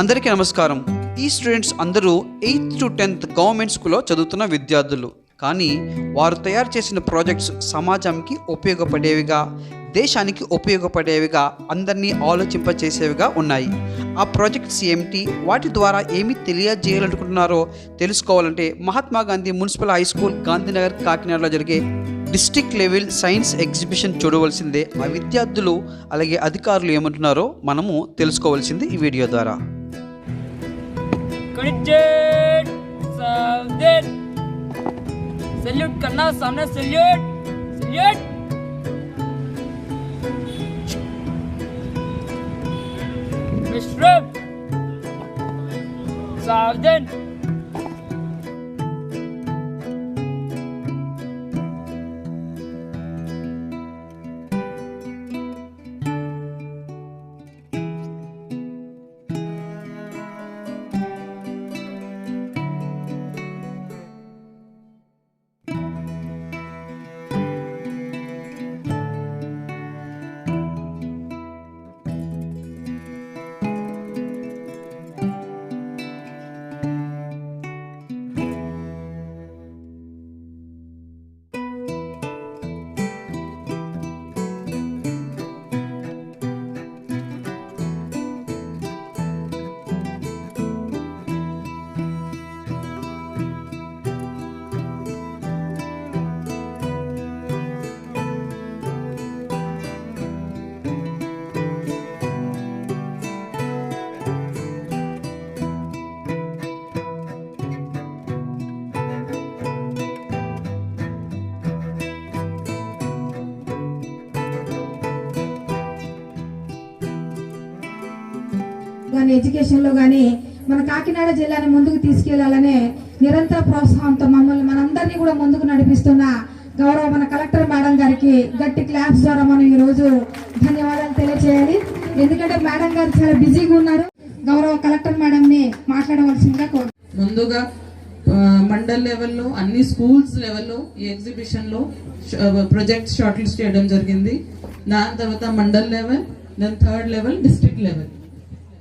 అందరికీ నమస్కారం ఈ స్టూడెంట్స్ అందరూ ఎయిత్ టు టెన్త్ గవర్నమెంట్ స్కూల్లో చదువుతున్న విద్యార్థులు కానీ వారు తయారు చేసిన ప్రాజెక్ట్స్ సమాజానికి ఉపయోగపడేవిగా దేశానికి ఉపయోగపడేవిగా అందరినీ ఆలోచింపచేసేవిగా ఉన్నాయి ఆ ప్రాజెక్ట్స్ ఏమిటి వాటి ద్వారా ఏమి తెలియజేయాలనుకుంటున్నారో తెలుసుకోవాలంటే Mahatma Gandhi municipal high school Gandhinagar కాకినాడలో జరిగే డిస్టిక్ లెవెల్ సైన్స్ ఎగ్జిబిషన్ చూడవలసిందే ఆ విద్యార్థులు అలాగే అధికారులు ఏమంటున్నారో మనము తెలుసుకోవాల్సింది ఈ వీడియో ద్వారా कड़िजेट सावधान सैल्यूट करना सामने सैल्यूट सैल्यूट विश्रम सावधान కానీ ఎడ్యుకేషన్లో కానీ మన కాకినాడ జిల్లాని ముందుకు తీసుకెళ్లాలనే నిరంతర ప్రోత్సాహంతో మమ్మల్ని మనందరినీ కూడా ముందుకు నడిపిస్తున్న గౌరవ మన కలెక్టర్ మేడం గారికి గట్టి క్లాప్స్ ద్వారా మనం ఈరోజు ధన్యవాదాలు తెలియజేయాలి ఎందుకంటే మేడం గారు చాలా బిజీగా ఉన్నారు గౌరవ కలెక్టర్ మేడంని మాట్లాడవలసిందిగా కోరు ముందుగా మండల్ లెవెల్లో అన్ని స్కూల్స్ లెవెల్లో ఈ ఎగ్జిబిషన్లో ప్రొజెక్ట్ షార్ట్ లిస్ట్ చేయడం జరిగింది దాని తర్వాత mandal level then third level district level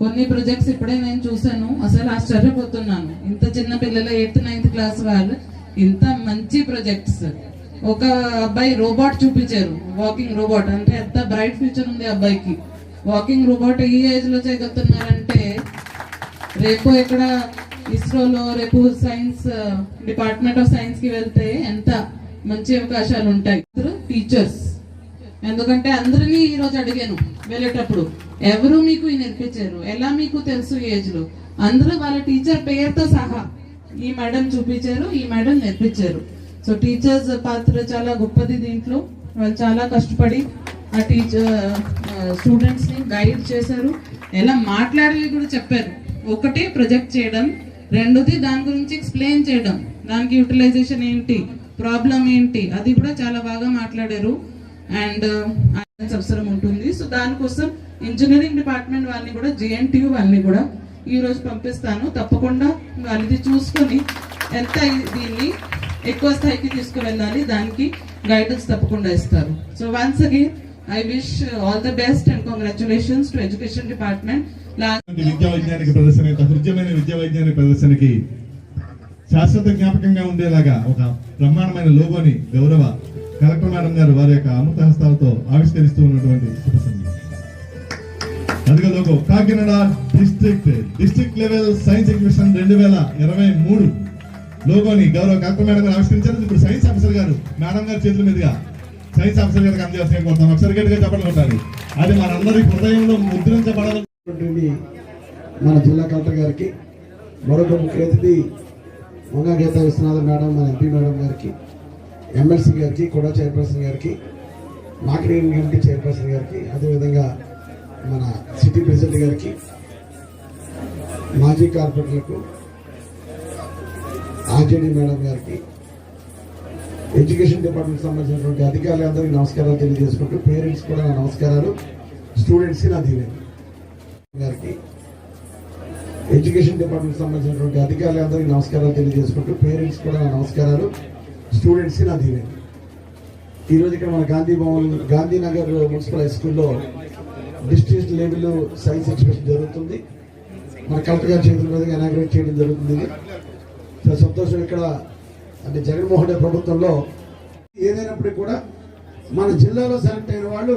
కొన్ని ప్రొజెక్ట్స్ ఇప్పుడే నేను చూశాను అసలు ఆశ్చర్యపోతున్నాను ఇంత చిన్న పిల్లల ఎయిత్ నైన్త్ క్లాస్ వాళ్ళు ఇంత మంచి ప్రొజెక్ట్స్ ఒక అబ్బాయి రోబోట్ చూపించారు వాకింగ్ రోబోట్ అంటే ఎంత బ్రైట్ ఫ్యూచర్ ఉంది అబ్బాయికి వాకింగ్ రోబోట్ ఈ ఏజ్లో చేయగలుగుతున్నారంటే రేపు ఇక్కడ ఇస్రోలో రేపు సైన్స్ డిపార్ట్మెంట్ ఆఫ్ సైన్స్కి వెళ్తే ఎంత మంచి అవకాశాలు ఉంటాయి టీచర్స్ ఎందుకంటే అందరినీ ఈరోజు అడిగాను వెళ్ళేటప్పుడు ఎవరు మీకు నేర్పించారు ఎలా మీకు తెలుసు ఏజ్లో అందరూ వాళ్ళ టీచర్ పేరుతో సహా ఈ మేడం చూపించారు ఈ మేడం నేర్పించారు సో టీచర్స్ పాత్ర చాలా గొప్పది దీంట్లో వాళ్ళు చాలా కష్టపడి ఆ టీచర్ స్టూడెంట్స్ని గైడ్ చేశారు ఎలా మాట్లాడాలి కూడా చెప్పారు ఒకటి ప్రొజెక్ట్ చేయడం రెండోది దాని గురించి ఎక్స్ప్లెయిన్ చేయడం దానికి యూటిలైజేషన్ ఏంటి ప్రాబ్లం ఏంటి అది కూడా చాలా బాగా మాట్లాడారు uh, అండ్ అవసరం ఉంటుంది సో దానికోసం ఇంజనీరింగ్ డిపార్ట్మెంట్ వాళ్ళని కూడా జేఎన్టీయూ వాళ్ళని కూడా ఈరోజు పంపిస్తాను తప్పకుండా అనేది చూసుకొని ఎంత దీన్ని ఎక్కువ స్థాయికి తీసుకువెళ్ళాలి దానికి గైడెన్స్ తప్పకుండా ఇస్తారు so once again I wish all the best and congratulations to education department విద్యా వైజ్ఞానిక ప్రదర్శన హృద్యమైన విద్యా వైజ్ఞానిక ప్రదర్శనకి శాశ్వత జ్ఞాపకంగా ఉండేలాగా ఒక బ్రహ్మాండమైన లోగోని గౌరవ కలెక్టర్ మేడం గారు వారి యొక్క అమృత హస్తాలతో ఆవిష్కరిస్తూ ఉన్నటువంటి అదిగదొక Kakinada district district level science exhibition రెండు వేల ఇరవై మూడు లోగోని గౌరవ కలెక్టర్ మేడం గారు ఆవిష్కరించారు ఇప్పుడు సైన్స్ ఆఫీసర్ గారు మేడం గారి చేతుల మీదుగా సైన్స్ ఆఫీసర్ గారికి అందజేస్తే కోరుతాం ఒకసారి గట్టిగా చెప్పాలనుకుంటారు అది మనందరి హృదయంలో ముద్రించబడాలి మన జిల్లా కలెక్టర్ గారికి మరొక ముఖ్య అతిథి వంగా గీత విశ్వనాథ మేడం మన ఎంపీ మేడం గారికి ఎమ్మెల్సీ గారికి కూడా చైర్పర్సన్ గారికి మార్కెటింగ్ కమిటీ చైర్పర్సన్ గారికి అదేవిధంగా సిటీ ప్రెసిడెంట్ గారికి మాజీ కార్పొరేటర్లకు ఆర్జేడి మేడం గారికి ఎడ్యుకేషన్ డిపార్ట్మెంట్ సంబంధించినటువంటి అందరికీ నమస్కారాలు తెలియజేసుకుంటూ పేరెంట్స్ కూడా నా నమస్కారాలు స్టూడెంట్స్కి నా దీవెన్ గారికి ఎడ్యుకేషన్ డిపార్ట్మెంట్ సంబంధించినటువంటి అందరికీ నమస్కారాలు తెలియజేసుకుంటూ పేరెంట్స్ కూడా నా నమస్కారాలు స్టూడెంట్స్కి నా దీవెన్ ఈరోజు ఇక్కడ మన గాంధీ భవన్ గాంధీనగర్ మున్సిపల్ హై స్కూల్లో డిస్ట్రిక్ట్ లెవెల్ సైన్స్ ఎగ్జిబిషన్ జరుగుతుంది మన కలెక్టర్ గారి చేతుల మీదుగా ఇనాగ్రేట్ చేయడం జరుగుతుంది చాలా సంతోషం ఇక్కడ అంటే జగన్మోహన్ రెడ్డి ప్రభుత్వంలో ఏదైనప్పటికీ కూడా మన జిల్లాలో సెలెక్ట్ అయిన వాళ్ళు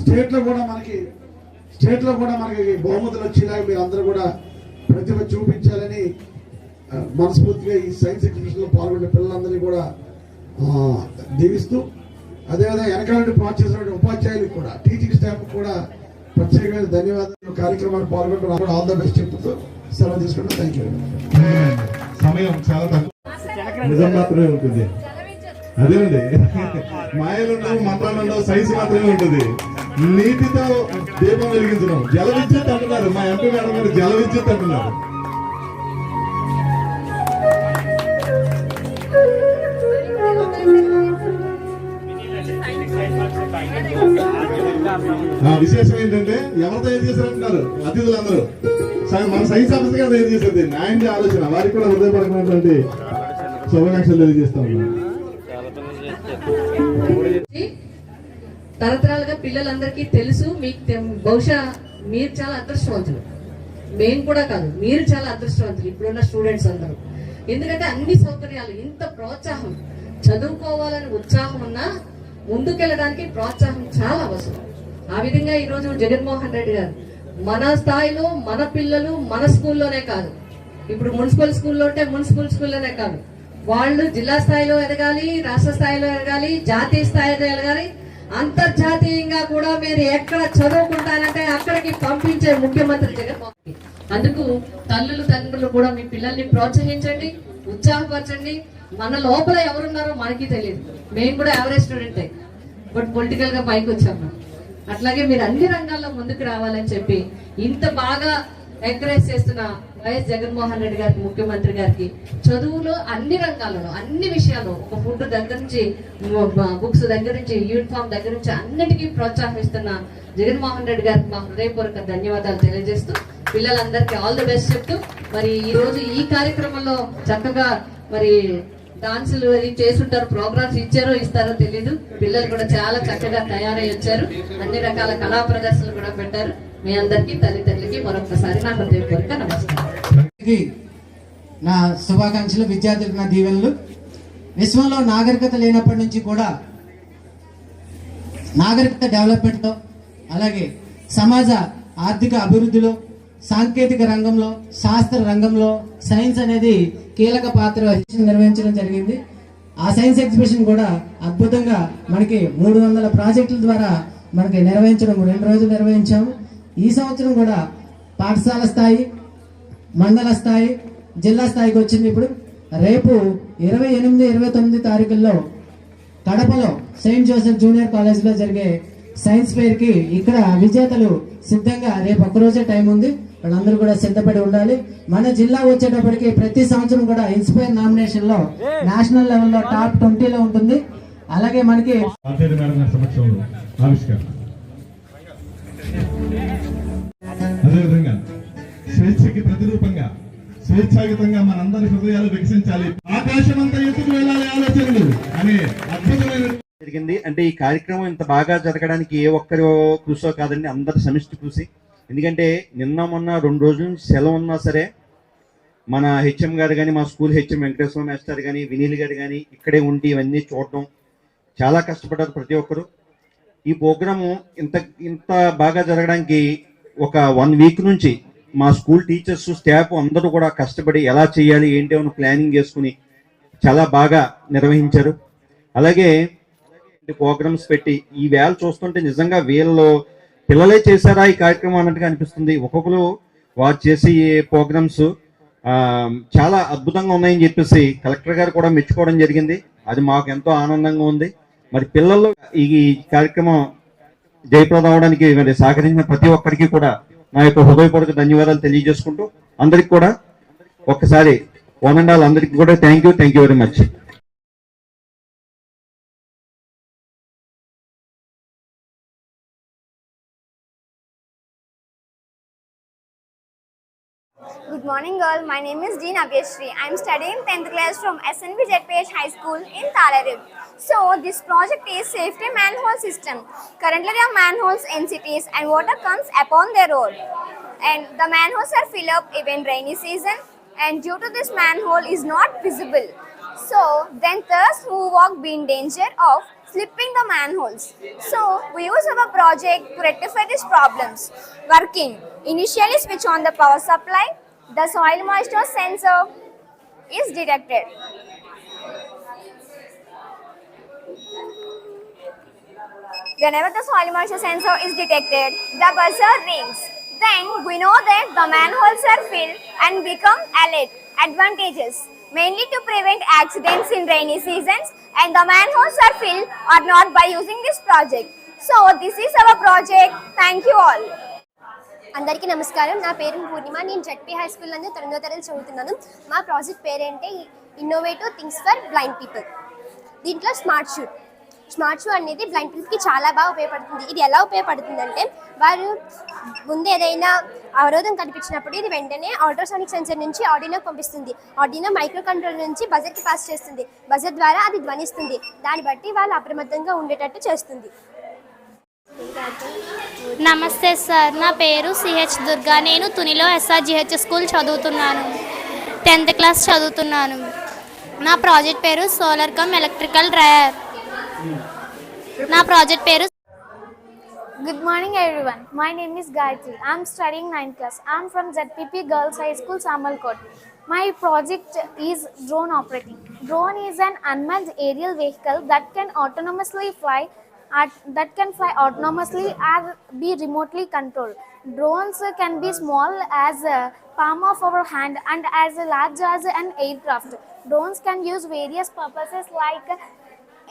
స్టేట్లో కూడా మనకి స్టేట్లో కూడా మనకి బహుమతులు వచ్చేలాగా మీరు అందరూ కూడా ప్రతిభ చూపించాలని మనస్ఫూర్తిగా ఈ సైన్స్ ఎగ్జిబిషన్లో పాల్గొనే పిల్లలందరినీ కూడా దీవిస్తూ అదేవిధంగా వెనకాల నుండి పాస్ చేసిన ఉపాధ్యాయులకు కూడా టీచింగ్ స్టాఫ్ కూడా ప్రత్యేకమైన ధన్యవాదాలు కార్యక్రమాన్ని పాల్గొంటున్నారు ఆల్ ద బెస్ట్ చెప్తూ సెలవు తీసుకుంటూ థ్యాంక్ యూ సమయం చాలా తక్కువ నిజం మాత్రమే ఉంటుంది అదేనండి మాయలు ఉండవు మంత్రాలు ఉండవు సైజు మాత్రమే ఉంటుంది నీటితో దీపం వెలిగించడం జల విద్యుత్ అంటున్నారు మా ఎంపీ మేడం గారు జల విద్యుత్ అంటున్నారు విశేషం ఏంటంటే ఎవరు తయారు చేశారంటున్నారు అతిథులందరూ మన సైన్స్ ఆఫీసర్ గారు తయారు చేసేది ఆయన ఆలోచన వారికి కూడా హృదయపడుతున్నటువంటి శుభాకాంక్షలు తెలియజేస్తాం తరతరాలుగా పిల్లలందరికీ తెలుసు మీకు బహుశా మీరు చాలా అదృష్టవంతులు మేము కూడా కాదు మీరు చాలా అదృష్టవంతులు ఇప్పుడున్న స్టూడెంట్స్ అందరూ ఎందుకంటే అన్ని సౌకర్యాలు ఇంత ప్రోత్సాహం చదువుకోవాలని ఉత్సాహం ఉన్నా ముందుకెళ్ళడానికి ప్రోత్సాహం చాలా అవసరం ఆ విధంగా ఈరోజు జగన్మోహన్ రెడ్డి గారు మన స్థాయిలో మన పిల్లలు మన స్కూల్లోనే కాదు ఇప్పుడు మున్సిపల్ స్కూల్లో ఉంటే మున్సిపల్ స్కూల్లోనే కాదు వాళ్ళు జిల్లా స్థాయిలో ఎదగాలి రాష్ట్ర స్థాయిలో ఎదగాలి జాతీయ స్థాయిలో ఎదగాలి అంతర్జాతీయంగా కూడా మీరు ఎక్కడ చదువుకుంటారంటే అక్కడికి పంపించే ముఖ్యమంత్రి జగన్మోహన్ అందుకు తల్లులు తండ్రులు కూడా మీ పిల్లల్ని ప్రోత్సహించండి ఉత్సాహపరచండి మన లోపల ఎవరున్నారో మనకి తెలియదు మేము కూడా యావరేజ్ స్టూడెంటే బట్ పొలిటికల్ గా పైకి వచ్చాము అట్లాగే మీరు అన్ని రంగాల్లో ముందుకు రావాలని చెప్పి ఇంత బాగా ఎంకరేజ్ చేస్తున్న వైఎస్ జగన్మోహన్ రెడ్డి గారికి ముఖ్యమంత్రి గారికి చదువులో అన్ని రంగాలలో అన్ని విషయాలు ఒక ఫుడ్ దగ్గర నుంచి బుక్స్ దగ్గర నుంచి యూనిఫామ్ దగ్గర నుంచి అన్నిటికీ ప్రోత్సహిస్తున్న జగన్మోహన్ రెడ్డి గారికి మా హృదయపూర్వక ధన్యవాదాలు తెలియజేస్తూ పిల్లలందరికీ ఆల్ ది బెస్ట్ చెప్తూ మరి ఈరోజు ఈ కార్యక్రమంలో చక్కగా మరి డాన్సులు అవి చేస్తుంటారు ప్రోగ్రామ్స్ ఇచ్చారో ఇస్తారో తెలీదు పిల్లలు కూడా చాలా చక్కగా తయారై వచ్చారు అన్ని రకాల కళా ప్రదర్శనలు కూడా పెట్టారు మీ అందరికీ తల్లిదండ్రులకి మరొకసారి నా హృదయపూర్వక నమస్కారం నా శుభాకాంక్షలు విద్యార్థులకు నా దీవెనలు విశ్వంలో నాగరికత లేనప్పటి నుంచి కూడా నాగరికత డెవలప్మెంట్తో అలాగే సమాజ ఆర్థిక అభివృద్ధిలో సాంకేతిక రంగంలో శాస్త్ర రంగంలో సైన్స్ అనేది కీలక పాత్ర నిర్వహించడం జరిగింది ఆ సైన్స్ ఎగ్జిబిషన్ కూడా అద్భుతంగా మనకి మూడు వందల ప్రాజెక్టుల ద్వారా మనకి నిర్వహించడం రెండు రోజులు నిర్వహించాము ఈ సంవత్సరం కూడా పాఠశాల స్థాయి మండల స్థాయి జిల్లా స్థాయికి వచ్చింది ఇప్పుడు రేపు ఇరవై ఎనిమిది ఇరవై తొమ్మిది తారీఖుల్లో కడపలో సెయింట్ జోసెఫ్ జూనియర్ కాలేజ్లో జరిగే సైన్స్ ఫెయిర్కి ఇక్కడ విజేతలు సిద్ధంగా రేపు ఒక్కరోజే టైం ఉంది వాళ్ళందరూ కూడా సిద్ధపడి ఉండాలి మన జిల్లా వచ్చేటప్పటికి ప్రతి సంవత్సరం కూడా ఇన్స్పైర్ నామినేషన్ లో నేషనల్ లెవెల్ లో టాప్ ట్వంటీ లో ఉంటుంది అలాగే మనకి అదేవిధంగా స్వేచ్ఛకి ప్రతిరూపంగా స్వేచ్ఛాయుతంగా మనందరి హృదయాలు వికసించాలి ఆకాశం అంతా ఎందుకు వెళ్ళాలి ఆలోచనలు అనే అద్భుతమైన జరిగింది అంటే ఈ కార్యక్రమం ఇంత బాగా జరగడానికి ఏ ఒక్కరు కృషో కాదండి అందరు సమిష్టి కృషి ఎందుకంటే నిన్న మొన్న రెండు రోజుల నుంచి సెలవు ఉన్నా సరే మన హెచ్ఎం గారు కానీ మా స్కూల్ హెచ్ఎం వెంకటేశ్వర మేస్టర్ కానీ వినీల్ గారు కానీ ఇక్కడే ఉండి ఇవన్నీ చూడడం చాలా కష్టపడ్డారు ప్రతి ఒక్కరు ఈ ప్రోగ్రాము ఇంత ఇంత బాగా జరగడానికి ఒక వన్ వీక్ నుంచి మా స్కూల్ టీచర్స్ స్టాఫ్ అందరూ కూడా కష్టపడి ఎలా చేయాలి ఏంటి అని ప్లానింగ్ చేసుకుని చాలా బాగా నిర్వహించారు అలాగే ప్రోగ్రామ్స్ పెట్టి ఈ వేళ చూస్తుంటే నిజంగా వీళ్ళలో పిల్లలే చేశారా ఈ కార్యక్రమం అన్నట్టుగా అనిపిస్తుంది ఒక్కొక్కరు వారు చేసే ప్రోగ్రామ్స్ చాలా అద్భుతంగా ఉన్నాయని చెప్పేసి కలెక్టర్ గారు కూడా మెచ్చుకోవడం జరిగింది అది మాకు ఎంతో ఆనందంగా ఉంది మరి పిల్లలు ఈ కార్యక్రమం జయప్రదం అవడానికి మరి సహకరించిన ప్రతి ఒక్కరికి కూడా నా యొక్క హృదయపూర్వక ధన్యవాదాలు తెలియజేసుకుంటూ అందరికి కూడా ఒక్కసారి వనండాలు అందరికి కూడా thank you thank you very much morning all. My name is Dean Abhyashri. I am studying 10th class from SNB ZPH High School in Talarib. So this project is safety manhole system. Currently there are manholes in cities and water comes upon their road. And the manholes are filled up even rainy season and due to this manhole is not visible. So then those who walk be in danger of slipping the manholes. So we use our project to rectify these problems. Working, initially switch on the power supply, the soil moisture sensor is detected. Whenever the soil moisture sensor is detected, the buzzer rings. Then we know that the manholes are filled and become alert. Advantages mainly to prevent accidents in rainy seasons and the manholes are filled or not by using this project. So this is our project. Thank you all. అందరికీ నమస్కారం నా పేరు పూర్ణిమ నేను ZP high school నందు తొమ్మిదో తరగతి చదువుతున్నాను మా project పేరేంటే innovative things for blind people దీంట్లో స్మార్ట్ షూ స్మార్ట్ షూ అనేది బ్లైండ్ పీపుల్కి చాలా బాగా ఉపయోగపడుతుంది ఇది ఎలా ఉపయోగపడుతుంది అంటే వారు ముందు ఏదైనా అవరోధం కనిపించినప్పుడు ఇది వెంటనే ఆల్ట్రాసానిక్ సెన్సర్ నుంచి ఆడినోకి పంపిస్తుంది ఆడినో మైక్రో కంట్రోల్ నుంచి బజెట్కి పాస్ చేస్తుంది బజెట్ ద్వారా అది ధ్వనిస్తుంది దాన్ని బట్టి వాళ్ళు అప్రమత్తంగా ఉండేటట్టు చేస్తుంది నమస్తే సార్ నా పేరు సిహెచ్ దుర్గా నేను తునిలో జిహెచ్ స్కూల్ చదువుతున్నాను టెన్త్ క్లాస్ చదువుతున్నాను నా ప్రాజెక్ట్ పేరు సోలార్ కమ్ ఎలక్ట్రికల్ డ్రయర్ నా ప్రాజెక్ట్ పేరు good morning everyone my name is Gayathri I'm studying ninth class I'm from ZPP girls high school Samalkot my project is drone operating drone is an unmanned aerial vehicle that can autonomously fly that can fly autonomously or be remotely controlled. Drones can be small as a palm of our hand and as large as an aircraft. Drones can use various purposes like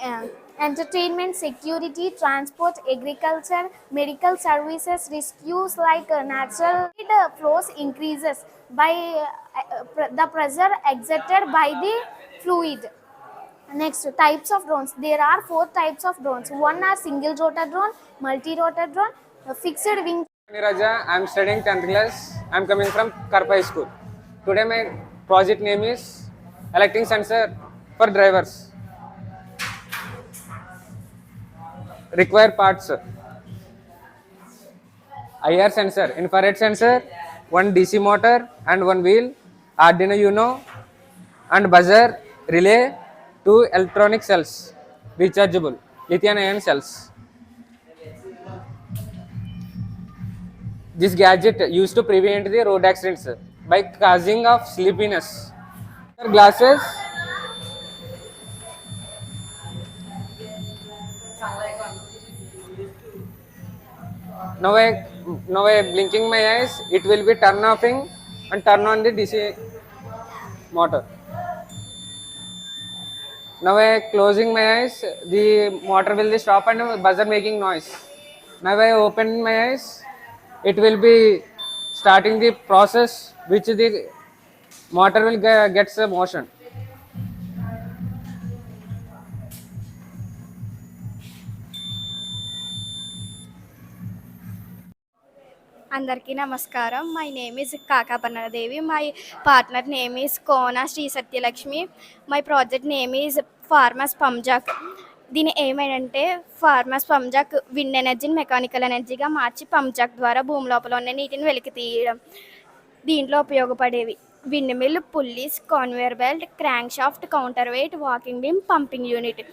uh, entertainment, security, transport, agriculture, medical services, rescues like natural uh, flows increases by uh, uh, pr the pressure exerted by the fluid. Next, types of drones. There are four types of drones. One are single rotor drone, multi-rotor drone, fixed wing. Niraja, I'm studying 10th class. I'm coming from Karpai school. Today my project name is electing sensor for drivers. Require parts. IR sensor, infrared sensor, one DC motor and one wheel, Arduino Uno and buzzer, relay, 2 electronic cells, rechargeable lithium-ion cells. This gadget used to prevent the road accidents by causing of sleepiness. Glasses. Now I blinking my eyes, it will be turn offing and turn on the DC motor. Now I closing my eyes, the motor will be stop and buzzer making noise. Now I open my eyes, it will be starting the process which the motor will get, gets the motion. అందరికీ నమస్కారం my name is Kakaparnadevi my partner name is Kona Sri Satyalakshmi my project name is farmers pump jack దీని ఏమైందంటే farmers పంజాక్ wind ఎనర్జీని mechanical ఎనర్జీగా మార్చి పంజాక్ ద్వారా భూమి లోపల ఉన్న నీటిని వెలికి తీయడం దీంట్లో ఉపయోగపడేవి windmill pulleys conveyor belt crank shaft counter weight walking beam pumping unit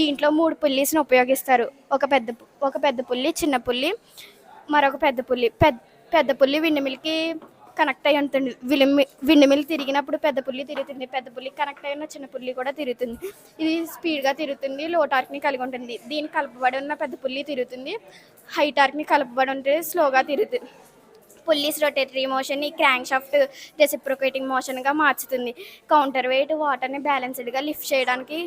దీంట్లో మూడు పుల్లీస్ని ఉపయోగిస్తారు ఒక పెద్ద ఒక పెద్ద పుల్లి చిన్న పుల్లి మరొక పెద్ద పుల్లి పెద్ద పెద్ద పుల్లి విండమిల్కి కనెక్ట్ అయి ఉంటుంది విలిమి విండమిల్ తిరిగినప్పుడు పెద్ద పుల్లి తిరుగుతుంది పెద్ద పుల్లి కనెక్ట్ అయిన చిన్న పుల్లి కూడా తిరుగుతుంది ఇది స్పీడ్గా తిరుగుతుంది లో టార్క్ని కలిగి ఉంటుంది దీని కలపబడి ఉన్న పెద్ద పుల్లి తిరుగుతుంది హై టార్క్ని కలపబడి ఉంటుంది స్లోగా తిరుగుతుంది పుల్లీస్ రొటేటరీ మోషన్ ఈ క్రాంక్ షాఫ్ట్ రెసిప్రోకేటింగ్ మోషన్గా మార్చుతుంది కౌంటర్ వెయిట్ వాటర్ని బ్యాలెన్స్డ్గా లిఫ్ట్ చేయడానికి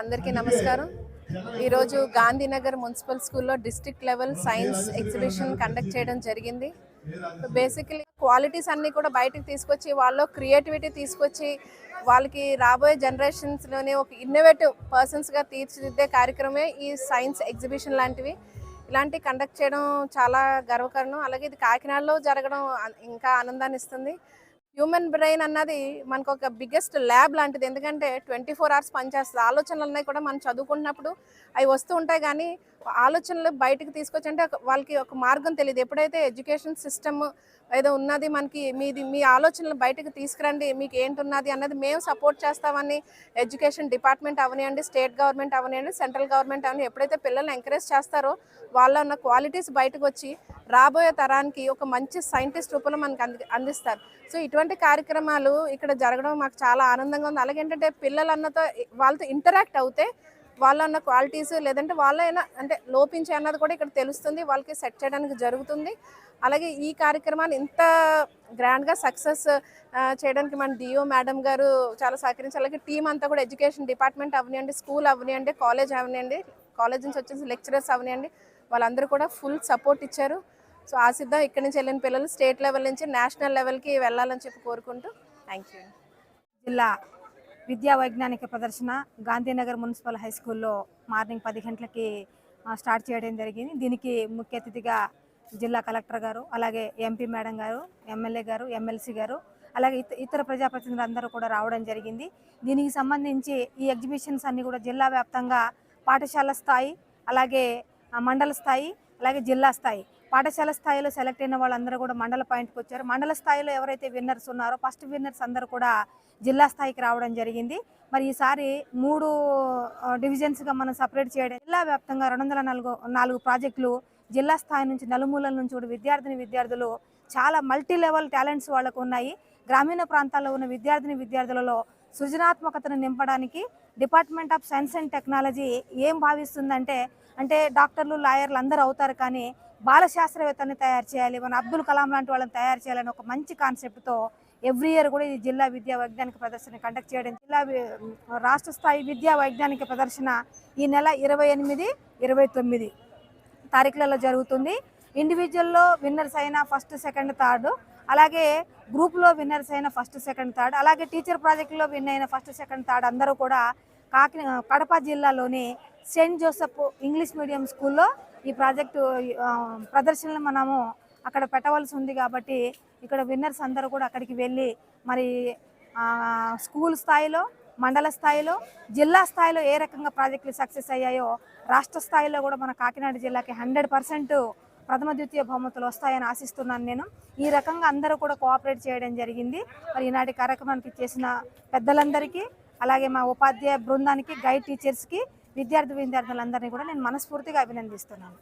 అందరికీ నమస్కారం ఈరోజు గాంధీనగర్ మున్సిపల్ స్కూల్లో district level science exhibition conduct చేయడం జరిగింది బేసికలీ క్వాలిటీస్ అన్నీ కూడా బయటకు తీసుకొచ్చి వాళ్ళు క్రియేటివిటీ తీసుకొచ్చి వాళ్ళకి రాబోయే జనరేషన్స్లోనే ఒక ఇన్నోవేటివ్ పర్సన్స్గా తీర్చిదిద్దే కార్యక్రమే ఈ సైన్స్ ఎగ్జిబిషన్ లాంటివి ఇలాంటివి కండక్ట్ చేయడం చాలా గర్వకరణం అలాగే ఇది కాకినాడలో జరగడం ఇంకా ఆనందాన్ని ఇస్తుంది హ్యూమన్ బ్రెయిన్ అన్నది మనకు ఒక బిగ్గెస్ట్ ల్యాబ్ లాంటిది ఎందుకంటే ట్వంటీ ఫోర్ అవర్స్ పనిచేస్తుంది ఆలోచనలు ఉన్నాయి కూడా మనం చదువుకుంటున్నప్పుడు అవి వస్తూ ఉంటాయి కానీ ఆలోచనలు బయటకు తీసుకొచ్చి అంటే వాళ్ళకి ఒక మార్గం తెలియదు ఎప్పుడైతే ఎడ్యుకేషన్ సిస్టమ్ ఏదో ఉన్నది మనకి మీది మీ ఆలోచనలు బయటకు తీసుకురండి మీకు ఏంటున్నది అన్నది మేము సపోర్ట్ చేస్తామని ఎడ్యుకేషన్ డిపార్ట్మెంట్ అవనివ్వండి స్టేట్ గవర్నమెంట్ అవనివ్వండి సెంట్రల్ గవర్నమెంట్ అవని ఎప్పుడైతే పిల్లల్ని ఎంకరేజ్ చేస్తారో వాళ్ళ ఉన్న క్వాలిటీస్ బయటకు వచ్చి రాబోయే తరానికి ఒక మంచి సైంటిస్ట్ రూపంలో మనకు అంది అందిస్తారు సో ఇటువంటి కార్యక్రమాలు ఇక్కడ జరగడం మాకు చాలా ఆనందంగా ఉంది అలాగేంటంటే పిల్లలన్నతో వాళ్ళతో ఇంటరాక్ట్ అవుతే వాళ్ళ ఉన్న క్వాలిటీస్ లేదంటే వాళ్ళైనా అంటే లోపించే అన్నది కూడా ఇక్కడ తెలుస్తుంది వాళ్ళకి సెట్ చేయడానికి జరుగుతుంది అలాగే ఈ కార్యక్రమాన్ని ఇంత గ్రాండ్గా సక్సెస్ చేయడానికి మన డిఓ మేడం గారు చాలా సహకరించి అలాగే టీం అంతా కూడా ఎడ్యుకేషన్ డిపార్ట్మెంట్ అవనివ్వండి స్కూల్ అవనివ్వండి కాలేజ్ అవనివ్వండి కాలేజ్ నుంచి వచ్చేసి లెక్చరర్స్ అవనివ్వండి వాళ్ళందరూ కూడా ఫుల్ సపోర్ట్ ఇచ్చారు సో సిద్ధం ఇక్కడి నుంచి వెళ్ళిన పిల్లలు స్టేట్ లెవెల్ నుంచి నేషనల్ లెవెల్కి వెళ్ళాలని చెప్పి కోరుకుంటూ థ్యాంక్ యూ జిల్లా విద్యా వైజ్ఞానిక ప్రదర్శన గాంధీనగర్ మున్సిపల్ హై స్కూల్లో మార్నింగ్ పది గంటలకి స్టార్ట్ చేయడం జరిగింది దీనికి ముఖ్య అతిథిగా జిల్లా కలెక్టర్ గారు అలాగే ఎంపీ మేడం గారు ఎమ్మెల్యే గారు ఎమ్మెల్సీ గారు అలాగే ఇతర ప్రజాప్రతినిధులు అందరూ కూడా రావడం జరిగింది దీనికి సంబంధించి ఈ ఎగ్జిబిషన్స్ అన్నీ కూడా జిల్లా వ్యాప్తంగా పాఠశాల స్థాయి అలాగే మండల స్థాయి అలాగే జిల్లా స్థాయి పాఠశాల స్థాయిలో సెలెక్ట్ అయిన వాళ్ళందరూ కూడా మండల పాయింట్కి వచ్చారు మండల స్థాయిలో ఎవరైతే విన్నర్స్ ఉన్నారో ఫస్ట్ విన్నర్స్ అందరూ కూడా జిల్లా స్థాయికి రావడం జరిగింది మరి ఈసారి మూడు డివిజన్స్గా మనం సపరేట్ చేయడం జిల్లా వ్యాప్తంగా రెండు వందల నాలుగు నాలుగు ప్రాజెక్టులు జిల్లా స్థాయి నుంచి నలుమూలల నుంచి కూడా విద్యార్థిని విద్యార్థులు చాలా మల్టీ లెవెల్ టాలెంట్స్ వాళ్ళకు ఉన్నాయి గ్రామీణ ప్రాంతాల్లో ఉన్న విద్యార్థిని విద్యార్థులలో సృజనాత్మకతను నింపడానికి department of science and technology ఏం భావిస్తుందంటే అంటే డాక్టర్లు లాయర్లు అందరూ అవుతారు కానీ బాల శాస్త్రవేత్తని తయారు చేయాలి మన అబ్దుల్ కలాం లాంటి వాళ్ళని తయారు చేయాలని ఒక మంచి కాన్సెప్ట్తో ఎవ్రీ ఇయర్ కూడా ఇది జిల్లా విద్యా వైజ్ఞానిక ప్రదర్శన కండక్ట్ చేయడం జిల్లా రాష్ట్ర స్థాయి విద్యా వైజ్ఞానిక ప్రదర్శన ఈ నెల ఇరవై ఎనిమిది ఇరవై తొమ్మిది తారీఖులలో జరుగుతుంది ఇండివిజువల్లో విన్నర్స్ అయిన ఫస్ట్ సెకండ్ థర్డ్ అలాగే గ్రూప్లో విన్నర్స్ అయిన ఫస్ట్ సెకండ్ థర్డ్ అలాగే టీచర్ ప్రాజెక్టులో విన్ అయిన ఫస్ట్ సెకండ్ థర్డ్ అందరూ కూడా కాకి కడప జిల్లాలోని సెయింట్ జోసెఫ్ ఇంగ్లీష్ మీడియం స్కూల్లో ఈ ప్రాజెక్టు ప్రదర్శనలు మనము అక్కడ పెట్టవలసి ఉంది కాబట్టి ఇక్కడ విన్నర్స్ అందరూ కూడా అక్కడికి వెళ్ళి మరి స్కూల్ స్థాయిలో మండల స్థాయిలో జిల్లా స్థాయిలో ఏ రకంగా ప్రాజెక్టులు సక్సెస్ అయ్యాయో రాష్ట్ర స్థాయిలో కూడా మన కాకినాడ జిల్లాకి హండ్రెడ్ పర్సెంట్ ప్రథమ ద్వితీయ బహుమతులు వస్తాయని ఆశిస్తున్నాను నేను ఈ రకంగా అందరూ కూడా కోఆపరేట్ చేయడం జరిగింది మరి ఈనాటి కార్యక్రమానికి చేసిన పెద్దలందరికీ అలాగే మా ఉపాధ్యాయ బృందానికి గైడ్ టీచర్స్కి విద్యార్థి విద్యార్థులందరినీ కూడా నేను మనస్ఫూర్తిగా అభినందిస్తున్నాను